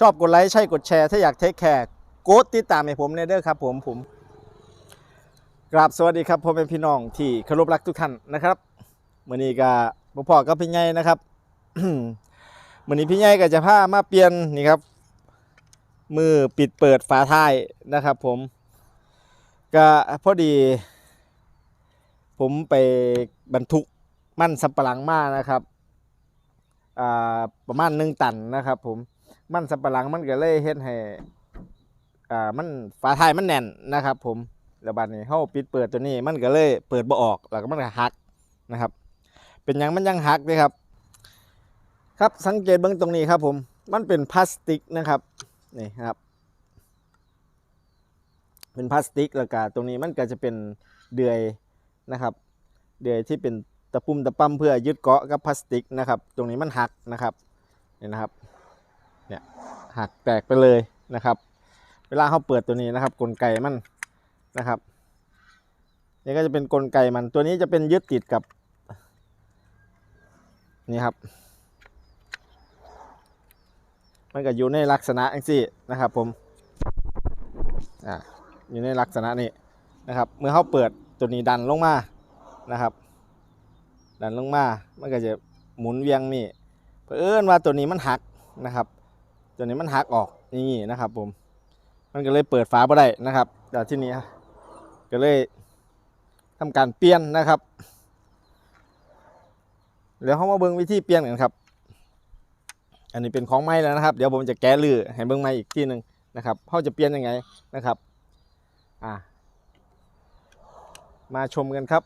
ชอบกดไลค์ใช่กดแชร์ ถ้าอยากเทคแคร์กดติดตามให้ผมในเด้อครับผมผมกราบสวัสดีครับพ่อแม่พี่น้องที่เคารพรักทุกท่านนะครับมื่อนี้ก็พ่อพ่อกับพี่ใหญ่นะครับมื่อนี้พี่ใหญ่ก็จะพามาเปลี่ยนนี่ครับ มือปิดเปิดฝาท้ายนะครับ ผมก็พอดี ผมไปบรรทุกมั่นสับปะหลังมานะครับอ่าประมาณหนึ่งตันนะครับ ผม มันสับปะหลังมันก็เลยเฮ็ดให้อ่ามันฝาท้ายมันแน่นนะครับ ผมแล้วบัดนี้เฮาปิดเปิดตัวนี้มันก็เลยเปิดบ่ออกแล้วก็มันก็หักนะครับ เป็นยังมันยังหักเลยครับ ครับสังเกตเบื้องตรงนี้ครับผมมันเป็นพลาสติกนะครับนี่ครับ เป็นพลาสติกแล้วก็ตรงนี้มันก็จะเป็นเดือยนะครับ เดือยที่เป็นตะปุ่มตะปั๊มเพื่อยึดเกาะกับพลาสติกนะครับ ตรงนี้มันหักนะครับนี่นะครับ หักแตกไปเลยนะครับ เวลาเขาเปิดตัวนี้นะครับ กลไกมันนะครับนี่ก็จะเป็นกลไกมันตัวนี้จะเป็นยึดติดกับนี่ครับ มันก็อยู่ในลักษณะอังซี่นะครับผมอ่าอยู่ในลักษณะนี้นะครับ เมื่อเขาเปิดตัวนี้ดันลงมานะครับ ดันลงมา มันก็จะหมุนเวียงนี่เพื่อนว่าตัวนี้มันหักนะครับ ตัวนี้มันหักออกนี่นะครับผม มันก็เลยเปิดฝาบ่ได้นะครับแต่ที่นี้ก็เลยทำการเปลี่ยนนะครับ เดี๋ยวเขามาเบิ่งวิธีเปลี่ยนกันครับ อันนี้เป็นของไม้แล้วนะครับ เดี๋ยวผมจะแก้ลือให้เบิ่งไม้อีกที่หนึ่งนะครับเขาจะเปลี่ยนยังไงนะครับ อ่ามาชมกันครับ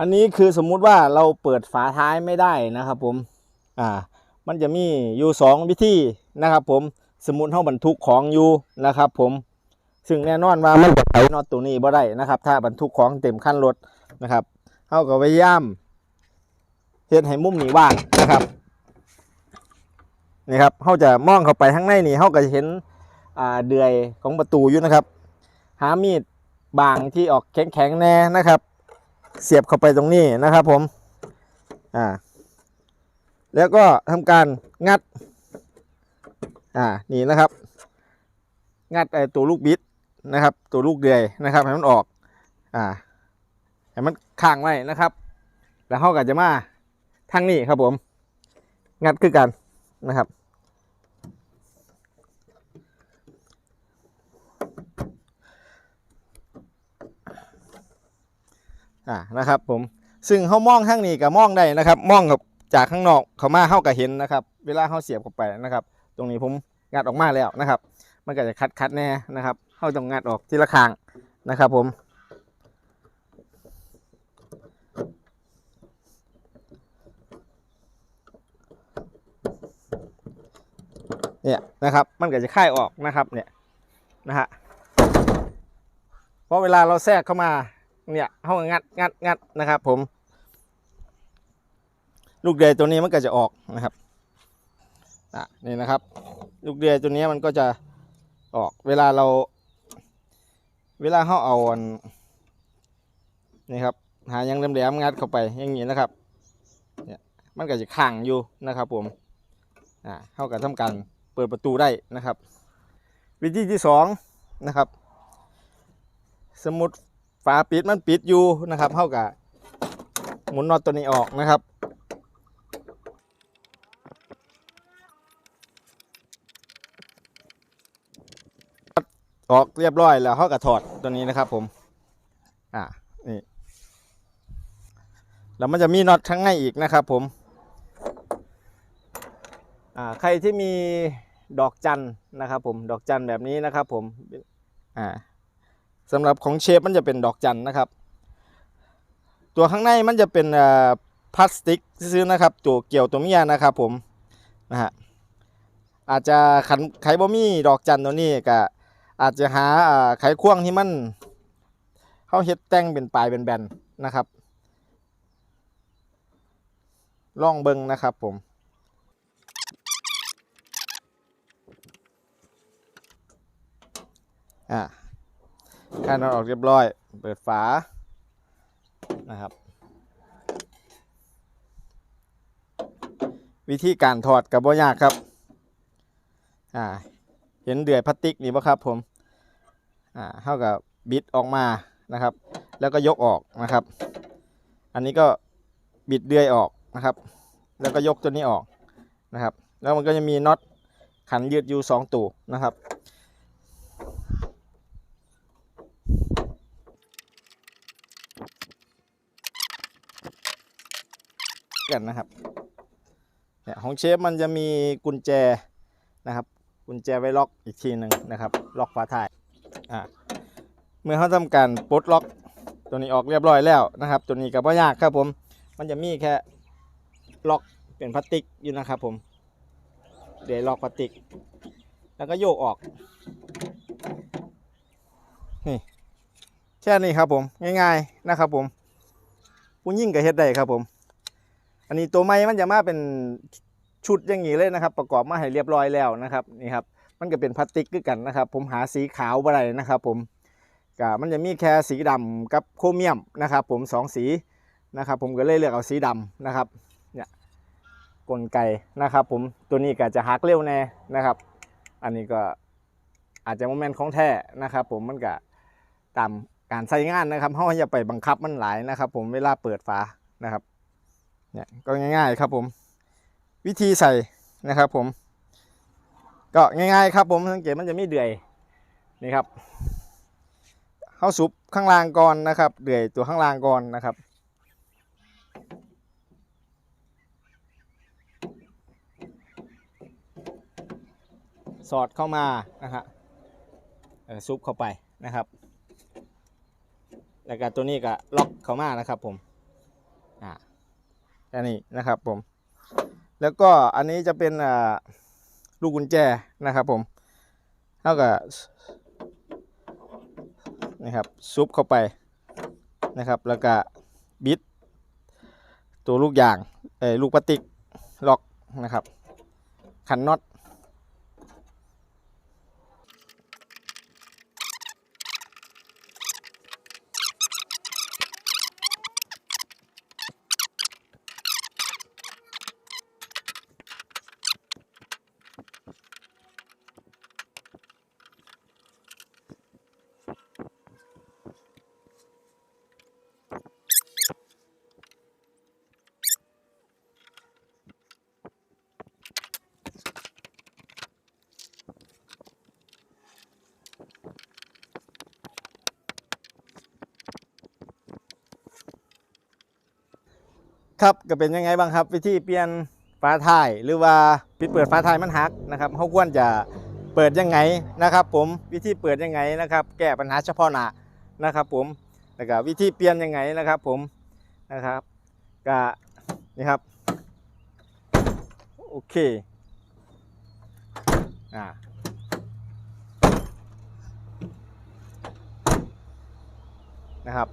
อันนี้คือสมมุติว่าเราเปิดฝาท้ายไม่ได้นะครับผม อ่า มันจะมีอยู่สองวิธีนะครับผมสมมุติเฮาบรรทุกของอยู่นะครับ ผมซึ่งแน่นอนว่ามันจะไขน็อตตัวนี้บ่ได้นะครับ ถ้าบรรทุกของเต็มคันรถนะครับเฮาก็พยายามเฮ็ดให้มุมนี้ว่างนะครับนี่ครับเขาจะมองเข้าไปข้างในนี่เขาก็จะเห็นอ่าเดือยของประตูอยู่นะครับ หามีดบางที่ออกแข็งๆแน่นะครับ เสียบเข้าไปตรงนี้นะครับผม อ่า แล้วก็ทำการงัด อ่า นี่นะครับ งัดไอ้ตัวลูกบิดนะครับ ตัวลูกเดือยนะครับให้มันออก อ่า ให้มันค้างไว้นะครับ แล้วเขาก็จะมาทางนี้ครับผม งัดคือกันนะครับอ่านะครับผมซึ่งเขามองข้างนี้กับมองได้นะครับมองกับ จากข้างนอกเขามาเข้ากับเห็นนะครับ เวลาเข้าเสียบเข้าไปนะครับ ตรงนี้ผมงัดออกมาแล้วนะครับ มันก็จะคัดคัดแน่นะครับเข้าต้องงัดออกทีละข้างนะครับ ผม เนี่ยนะครับ มันก็จะค่ายออกนะครับเนี่ยนะฮะเพราะเวลาเราแทรกเข้ามาเนี่ยเขางัดงัดงัดนะครับ ผม ลูกเดือยตัวนี้มันก็จะออกนะครับอะนี่นะครับ ลูกเดือยตัวนี้มันก็จะออกเวลาเรา เวลาเขาเอาอันนี่ครับ หายังแหลมๆงัดเข้าไปอย่างนี้นะครับเนี่ยมันก็จะขังอยู่นะครับ ผมอ่าเข้ากับทำการเปิดประตูได้นะครับ วิธีที่สองนะครับ สมมติฝาปิดมันปิดอยู่นะครับเข้ากับหมุนน็อตตัวนี้ออกนะครับ ออกเรียบร้อยแล้วเขากับถอดตัวนี้นะครับ ผม อ่านี่แล้วมันจะมีน็อตข้างในอีกนะครับ ผม อ่า ใครที่มีดอกจันนะครับ ผม ดอกจันแบบนี้นะครับ ผม อ่าสำหรับของเชฟมันจะเป็นดอกจันนะครับ ตัวข้างในมันจะเป็นอ่าพลาสติกซื้อนะครับ ตัวเกี่ยวตัวเมียนะครับ ผม นะฮะ อาจจะขันไขบ่มีดอกจันตัวนี้ก็ อาจจะหาไขควงที่มันเข้าเฮ็ดแต่งเป็นปลายเป็นแบนๆนะครับลองเบิ่งนะครับผมอ่าการนอนออกเรียบร้อย เปิดฝานะครับ วิธีการถอดกับบ่ยากครับอ่าเห็นเดือยพลาสติกนี่ปะครับผม อ่าเท่ากับบิดออกมานะครับ แล้วก็ยกออกนะครับ อันนี้ก็บิดเดือยออกนะครับ แล้วก็ยกตัวนี้ออกนะครับ แล้วมันก็จะมีน็อตขันยืดอยู่สองตัวนะครับกันนะครับเนี่ยของเชฟมันจะมีกุญแจนะครับ กุญแจไว้ล็อกอีกทีหนึ่งนะครับ ล็อกฝาท้าย อ่าเมื่อเขาทำการปลดล็อกตัวนี้ออกเรียบร้อยแล้วนะครับ ตัวนี้ก็บ่ยากครับผม มันจะมีแค่ล็อกเป็นพลาสติกอยู่นะครับผม เดี๋ยวล็อกพลาสติก แล้วก็โยกออก นี่แค่นี้ครับผม ง่ายๆนะครับผมผู้ยิ่งกับเฮ็ดได้ครับผม อันนี้ตัวไม้มันจะมาเป็นชุดอย่างนี้เลยนะครับ ประกอบมาให้เรียบร้อยแล้วนะครับนี่ครับ มันก็เป็นพลาสติกด้วยกันนะครับ ผมหาสีขาวอะไรนะครับ ผมก็มันจะมีแค่สีดำกับโครเมียมนะครับ ผมสองสีนะครับ ผมก็เลยเลือกเอาสีดำนะครับเนี่ยกลไกนะครับ ผมตัวนี้ก็จะหักเร็วแน่นะครับ อันนี้ก็อาจจะโมเมนต์ของแท้นะครับ ผมมันก็ตามการใช้งานนะครับเขาอย่าไปบังคับมันหลายนะครับ ผมเวลาเปิดฝานะครับเนี่ยก็ง่าย ๆ ครับผม วิธีใส่นะครับผม ก็ง่ายๆครับผมสังเกตมันจะไมีเดือยนี่ครับเข้าซุปข้างล่างก่อนนะครับ เดือยตัวข้างล่างก่อนนะครับสอดเข้ามานะฮะซุปเข้าไปนะครับ แล้วก็ตัวนี้ก็ล็อกเข้ามานะครับผมอ่าแค่นี้นะครับผม แล้วก็อันนี้จะเป็นอ่า ลูกกุญแจนะครับผมเท่ากับนะครับซุปเข้าไปนะครับ แล้วก็บิด ตัวลูกยางเอ้ลูกพลาสติกล็อกนะครับขันน็อต ครับก็เป็นยังไงบ้างครับ วิธีเปลี่ยนฝาท้ายหรือว่าปิดเปิดฝาท้ายมันหักนะครับเขาควรจะเปิดยังไงนะครับ ผมวิธีเปิดยังไงนะครับ แก้ปัญหาเฉพาะหน้านะครับ ผมแล้วก็วิธีเปลี่ยนยังไงนะครับ ผมนะครับก็นี่ครับโอเคอ่านะครับ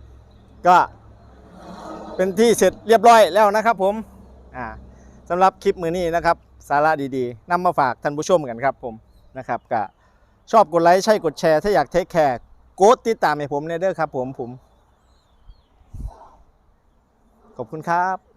ก็ เป็นที่เสร็จเรียบร้อยแล้วนะครับผมอ่าสำหรับคลิปมือนี้นะครับ สาระดีๆนำมาฝากท่านผู้ชมกันครับผมนะครับก็ชอบกดไลค์ใช่กดแชร์ถ้าอยากเทคแคร์กดติดตามให้ผมในเด้อครับผมผม ขอบคุณครับ